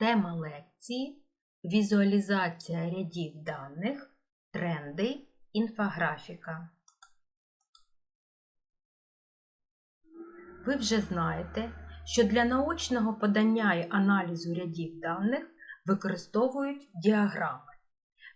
Тема лекції Візуалізація рядів даних, тренди, інфографіка. Ви вже знаєте, що для наочного подання і аналізу рядів даних використовують діаграми.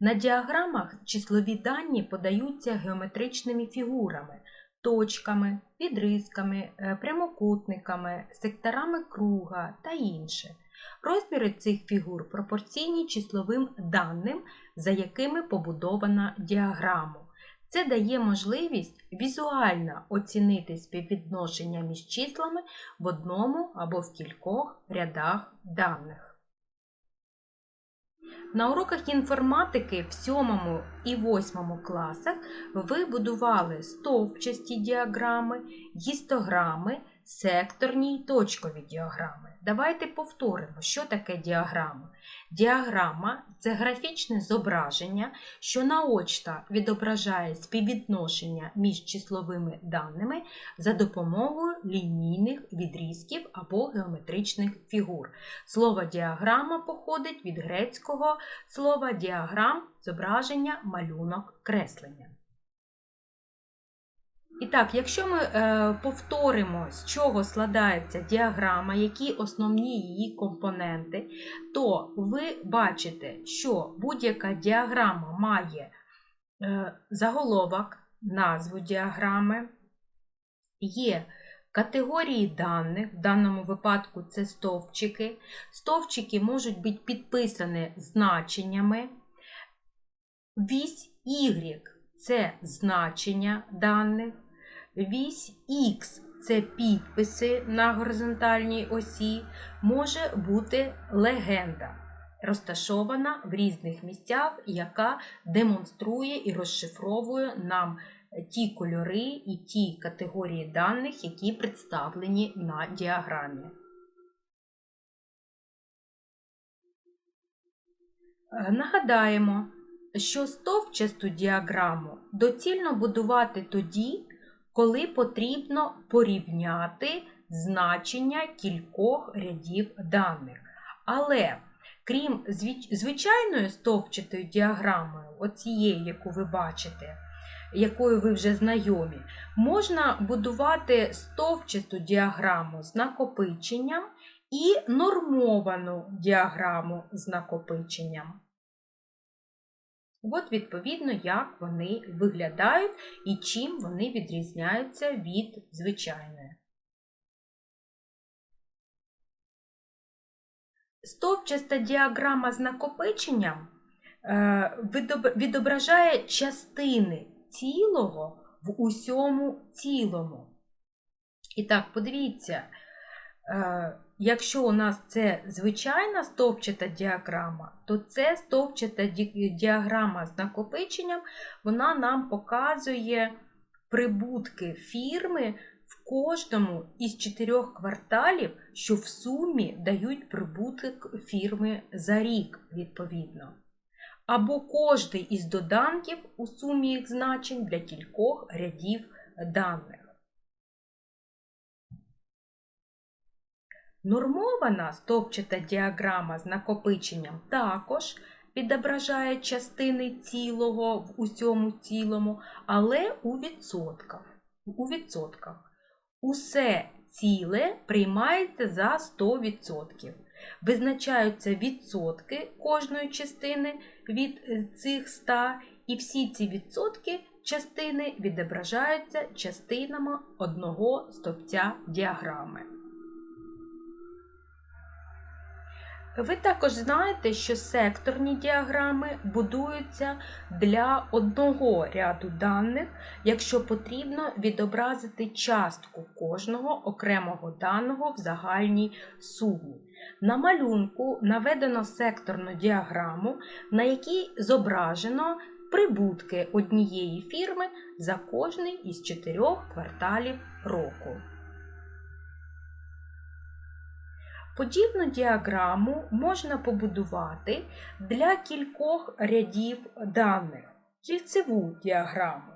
На діаграмах числові дані подаються геометричними фігурами, точками, відрізками, е, прямокутниками, секторами круга та інше. Розміри цих фігур пропорційні числовим даним, за якими побудована діаграма. Це дає можливість візуально оцінити співвідношення між числами в одному або в кількох рядах даних. На уроках інформатики в 7 і 8 класах ви будували стовпчасті діаграми, гістограми, секторні й точкові діаграми. Давайте повторимо, що таке діаграма. Діаграма це графічне зображення, що наочно відображає співвідношення між числовими даними за допомогою лінійних відрізків або геометричних фігур. Слово діаграма походить від грецького слова діаграм зображення, малюнок, креслення. І так, якщо ми е, повторимо, з чого складається діаграма, які основні її компоненти, то ви бачите, що будь-яка діаграма має е, заголовок, назву діаграми, є категорії даних, в даному випадку це стовпчики. Стовпчики можуть бути підписані значеннями. Вісь Y це значення даних. Вісь Х це підписи на горизонтальній осі, може бути легенда, розташована в різних місцях, яка демонструє і розшифровує нам ті кольори і ті категорії даних, які представлені на діаграмі. Нагадаємо, що стовпчасту діаграму доцільно будувати тоді, коли потрібно порівняти значення кількох рядів даних. Але крім звичайної стовпчатої діаграми, оцієї, яку ви бачите, якою ви вже знайомі, можна будувати стовпчату діаграму з накопиченням і нормовану діаграму з накопиченням. От, відповідно, як вони виглядають і чим вони відрізняються від звичайної. Стовпчаста діаграма з накопиченням відображає частини цілого в усьому цілому. І так, подивіться, Якщо у нас це звичайна стовпчата діаграма, то це стовпчата діаграма з накопиченням, вона нам показує прибутки фірми в кожному із чотирьох кварталів, що в сумі дають прибуток фірми за рік, відповідно. Або кожний із доданків у сумі їх значень для кількох рядів даних. Нормована стовпчата діаграма з накопиченням також відображає частини цілого в усьому цілому, але у відсотках. У відсотках. Усе ціле приймається за 100%. Визначаються відсотки кожної частини від цих 100, і всі ці відсотки частини відображаються частинами одного стовпця діаграми. Ви також знаєте, що секторні діаграми будуються для одного ряду даних, якщо потрібно відобразити частку кожного окремого даного в загальній сумі. На малюнку наведено секторну діаграму, на якій зображено прибутки однієї фірми за кожний із чотирьох кварталів року. Подібну діаграму можна побудувати для кількох рядів даних, кільцеву діаграму.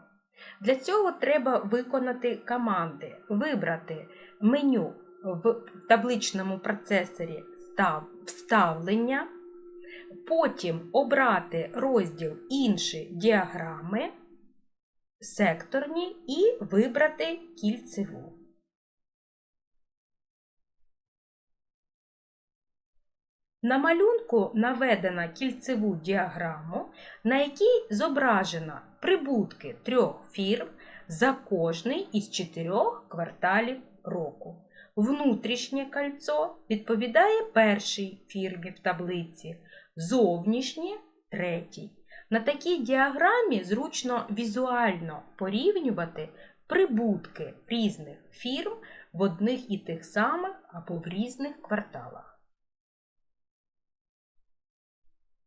Для цього треба виконати команди, вибрати меню в табличному процесорі вставлення, потім обрати розділ інші діаграми, секторні і вибрати кільцеву. На малюнку наведена кільцеву діаграму, на якій зображено прибутки трьох фірм за кожний із чотирьох кварталів року. Внутрішнє кольцо відповідає першій фірмі в таблиці, зовнішнє третій. На такій діаграмі зручно візуально порівнювати прибутки різних фірм в одних і тих самих або в різних кварталах.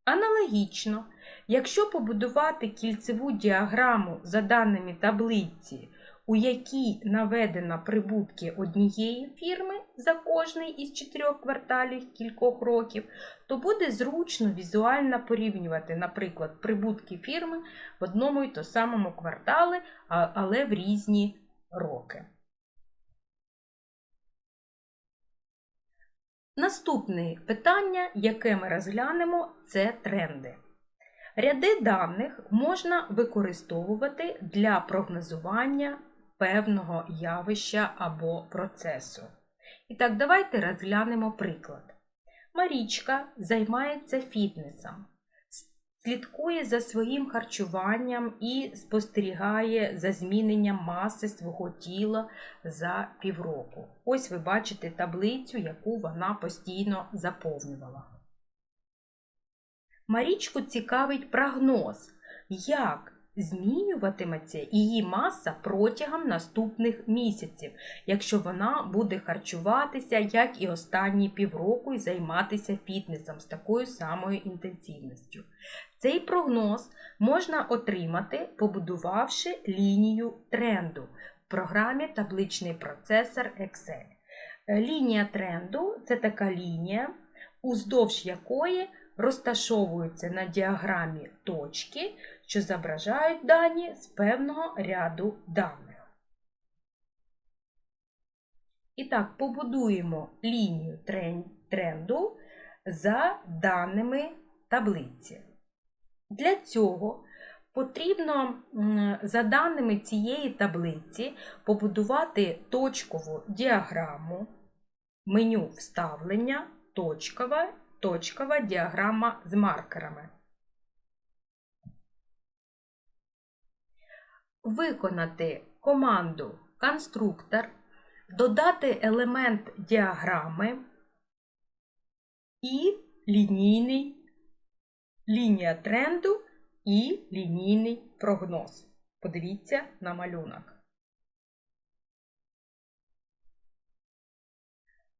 Аналогічно, якщо побудувати кільцеву діаграму за даними таблиці, у якій наведено прибутки однієї фірми за кожний із чотирьох кварталів кількох років, то буде зручно візуально порівнювати, наприклад, прибутки фірми в одному і то самому кварталі, але в різні роки. Наступне питання, яке ми розглянемо, це тренди. Ряди даних можна використовувати для прогнозування певного явища або процесу. І так, давайте розглянемо приклад. Марічка займається фітнесом, слідкує за своїм харчуванням і спостерігає за зміненням маси свого тіла за півроку. Ось ви бачите таблицю, яку вона постійно заповнювала. Марічку цікавить прогноз, як змінюватиметься її маса протягом наступних місяців, якщо вона буде харчуватися, як і останні півроку, і займатися фітнесом з такою самою інтенсивністю. Цей прогноз можна отримати, побудувавши лінію тренду в програмі Табличний процесор Excel. Лінія тренду це така лінія, уздовж якої розташовуються на діаграмі точки, що зображають дані з певного ряду даних. І так, побудуємо лінію тренду за даними таблиці. Для цього потрібно, за даними цієї таблиці, побудувати точкову діаграму, меню вставлення, точкова, точкова діаграма з маркерами. Виконати команду конструктор, додати елемент діаграми і лінійний лінія тренду і лінійний прогноз. Подивіться на малюнок.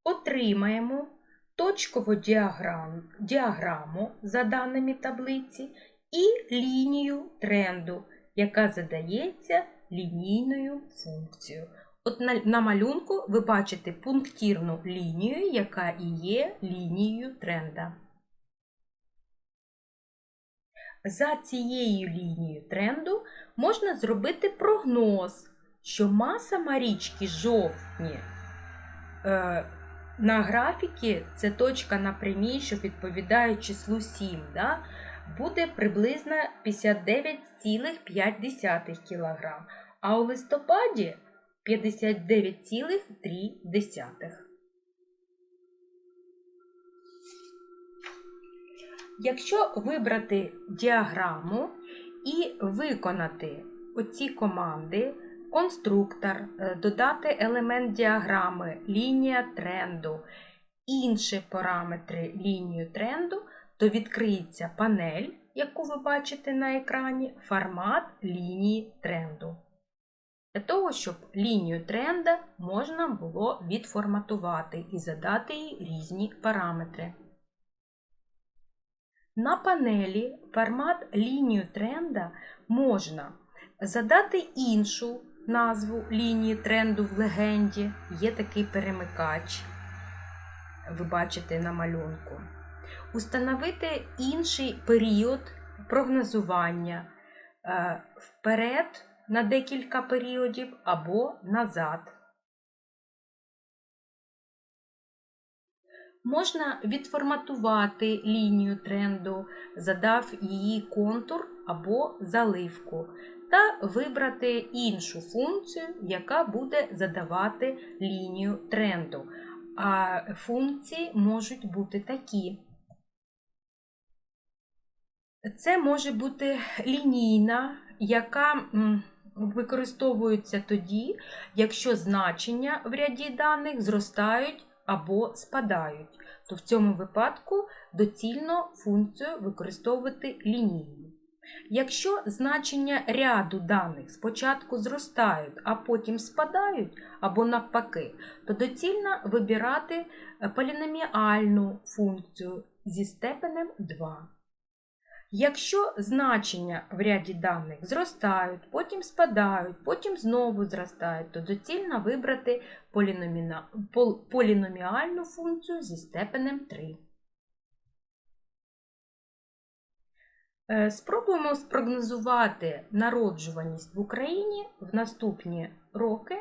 Отримаємо точкову діаграм, діаграму за даними таблиці і лінію тренду, яка задається лінійною функцією. От на, на малюнку ви бачите пунктірну лінію, яка і є лінією тренда. За цією лінією тренду можна зробити прогноз, що маса Марічки жовтні е, на графіки це точка на прямій, що відповідає числу 7, да, буде приблизно 59,5 кг, а у листопаді 59,3. Якщо вибрати діаграму і виконати оці команди, конструктор, е, додати елемент діаграми, лінія тренду, інші параметри лінію тренду, то відкриється панель, яку ви бачите на екрані, формат лінії тренду. Для того, щоб лінію тренда можна було відформатувати і задати їй різні параметри. На панелі формат лінію тренда можна задати іншу назву лінії тренду в легенді. Є такий перемикач, ви бачите на малюнку. Установити інший період прогнозування е, вперед на декілька періодів або назад. Можна відформатувати лінію тренду, задав її контур або заливку, та вибрати іншу функцію, яка буде задавати лінію тренду. А функції можуть бути такі. Це може бути лінійна, яка використовується тоді, якщо значення в ряді даних зростають або спадають, то в цьому випадку доцільно функцію використовувати лінійну. Якщо значення ряду даних спочатку зростають, а потім спадають або навпаки, то доцільно вибирати поліноміальну функцію зі степенем 2. Якщо значення в ряді даних зростають, потім спадають, потім знову зростають, то доцільно вибрати поліноміальну функцію зі степенем 3. Спробуємо спрогнозувати народжуваність в Україні в наступні роки,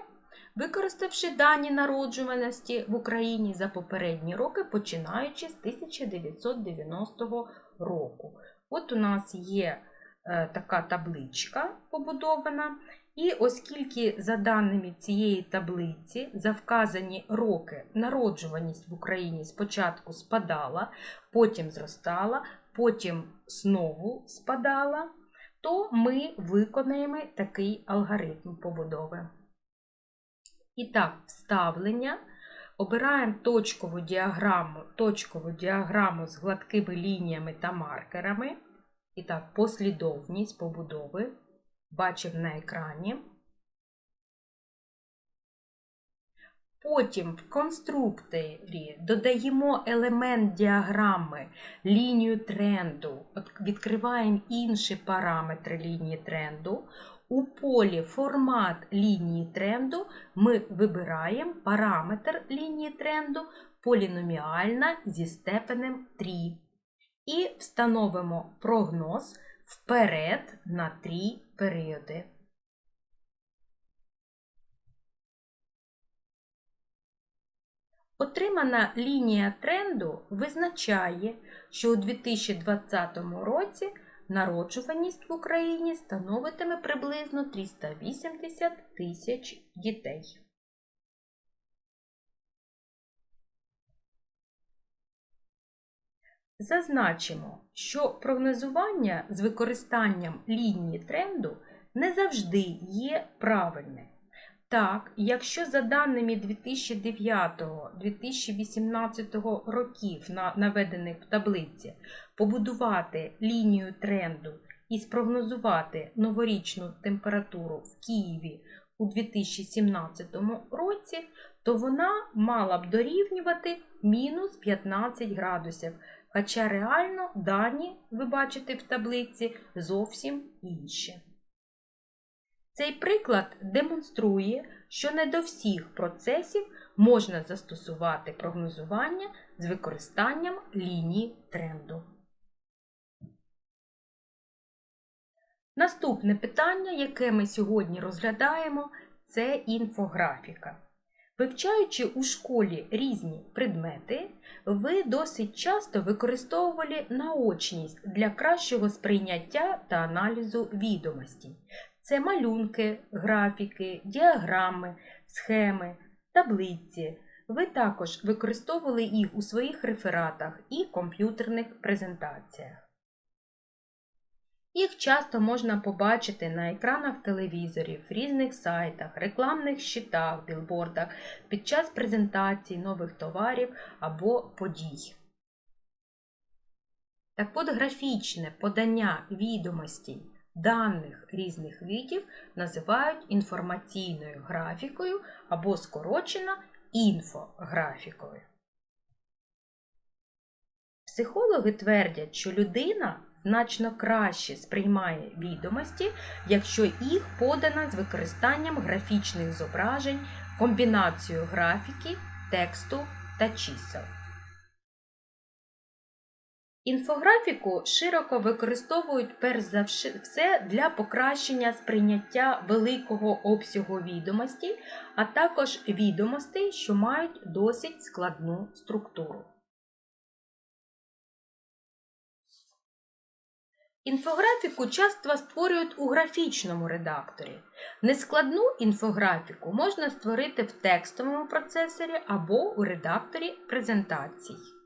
використавши дані народжуваності в Україні за попередні роки, починаючи з 1990 року. От у нас є е, така табличка побудована, і оскільки за даними цієї таблиці за вказані роки народжуваність в Україні спочатку спадала, потім зростала, потім знову спадала, то ми виконаємо такий алгоритм побудови. І так, вставлення. Обираємо точкову діаграму, точкову діаграму з гладкими лініями та маркерами. І так, послідовність побудови. Бачимо на екрані. Потім в конструкторі додаємо елемент діаграми, лінію тренду, відкриваємо інші параметри лінії тренду. У полі формат лінії тренду ми вибираємо параметр лінії тренду поліноміальна зі степенем 3. І встановимо прогноз вперед на 3 періоди. Отримана лінія тренду визначає, що у 2020 році народжуваність в Україні становитиме приблизно 380 тисяч дітей. Зазначимо, що прогнозування з використанням лінії тренду не завжди є правильним. Так, якщо за даними 2009-2018 років, наведених в таблиці, побудувати лінію тренду і спрогнозувати новорічну температуру в Києві у 2017 році, то вона мала б дорівнювати мінус 15 градусів. Хоча реально дані, ви бачите в таблиці, зовсім інші. Цей приклад демонструє, що не до всіх процесів можна застосувати прогнозування з використанням лінії тренду. Наступне питання, яке ми сьогодні розглядаємо, це інфографіка. Вивчаючи у школі різні предмети, ви досить часто використовували наочність для кращого сприйняття та аналізу відомостей. Це малюнки, графіки, діаграми, схеми, таблиці. Ви також використовували їх у своїх рефератах і комп'ютерних презентаціях. Їх часто можна побачити на екранах телевізорів, різних сайтах, рекламних щитах, білбордах під час презентації нових товарів або подій. Так от графічне подання відомостей даних різних видів називають інформаційною графікою або скорочено інфографікою. Психологи твердять, що людина значно краще сприймає відомості, якщо їх подано з використанням графічних зображень, комбінацією графіки, тексту та чисел. Інфографіку широко використовують перш за все для покращення сприйняття великого обсягу відомостей, а також відомостей, що мають досить складну структуру. Інфографіку часто створюють у графічному редакторі. Нескладну інфографіку можна створити в текстовому процесорі або у редакторі презентацій.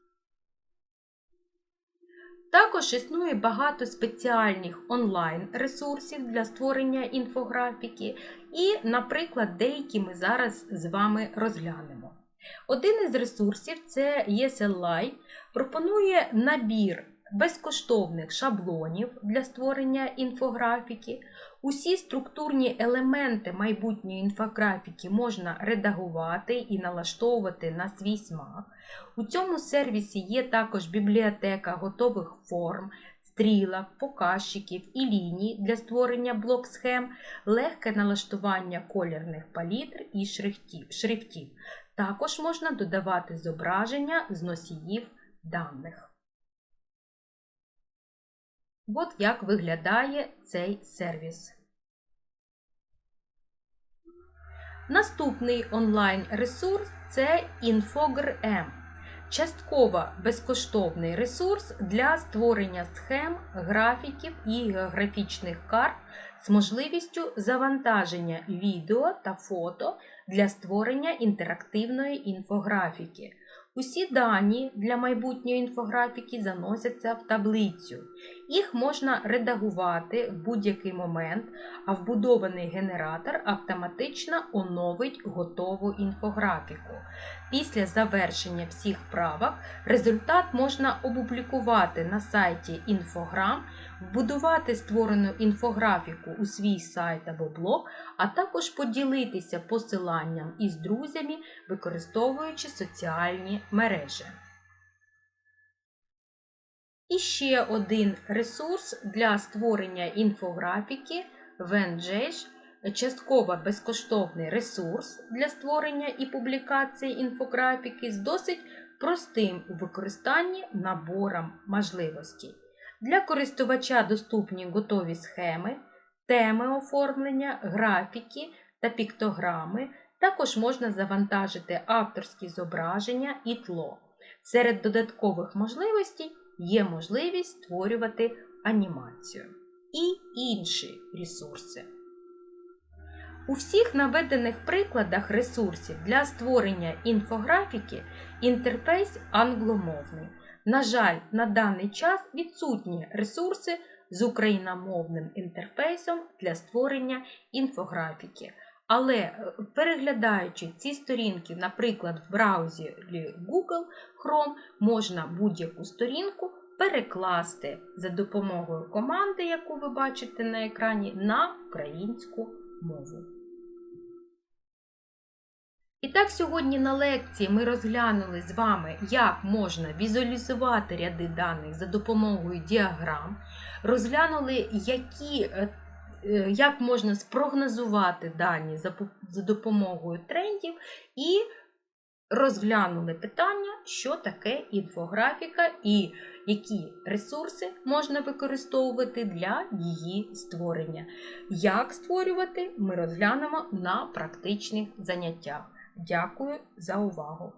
Також існує багато спеціальних онлайн-ресурсів для створення інфографіки, і, наприклад, деякі ми зараз з вами розглянемо. Один із ресурсів це ESLI, пропонує набір безкоштовних шаблонів для створення інфографіки. Усі структурні елементи майбутньої інфографіки можна редагувати і налаштовувати на свій смак. У цьому сервісі є також бібліотека готових форм, стрілок, показчиків і ліній для створення блок-схем, легке налаштування колірних палітр і шрифтів. Також можна додавати зображення з носіїв даних. От як виглядає цей сервіс. Наступний онлайн-ресурс це InfogRM. Частково безкоштовний ресурс для створення схем, графіків і географічних карт з можливістю завантаження відео та фото для створення інтерактивної інфографіки. Усі дані для майбутньої інфографіки заносяться в таблицю. Їх можна редагувати в будь-який момент, а вбудований генератор автоматично оновить готову інфографіку. Після завершення всіх правок результат можна опублікувати на сайті Інфограм, вбудувати створену інфографіку у свій сайт або блог, а також поділитися посиланням із друзями, використовуючи соціальні мережі. І ще один ресурс для створення інфографіки Vengesh – частково безкоштовний ресурс для створення і публікації інфографіки з досить простим у використанні набором можливостей. Для користувача доступні готові схеми, теми оформлення, графіки та піктограми. Також можна завантажити авторські зображення і тло. Серед додаткових можливостей є можливість створювати анімацію і інші ресурси. У всіх наведених прикладах ресурсів для створення інфографіки інтерфейс англомовний. На жаль, на даний час відсутні ресурси з україномовним інтерфейсом для створення інфографіки. Але переглядаючи ці сторінки, наприклад, в браузері Google Chrome, можна будь-яку сторінку перекласти за допомогою команди, яку ви бачите на екрані, на українську мову. І так, сьогодні на лекції ми розглянули з вами, як можна візуалізувати ряди даних за допомогою діаграм, розглянули, які, як можна спрогнозувати дані за допомогою трендів, і розглянули питання, що таке інфографіка і які ресурси можна використовувати для її створення. Як створювати, ми розглянемо на практичних заняттях. Дякую за увагу!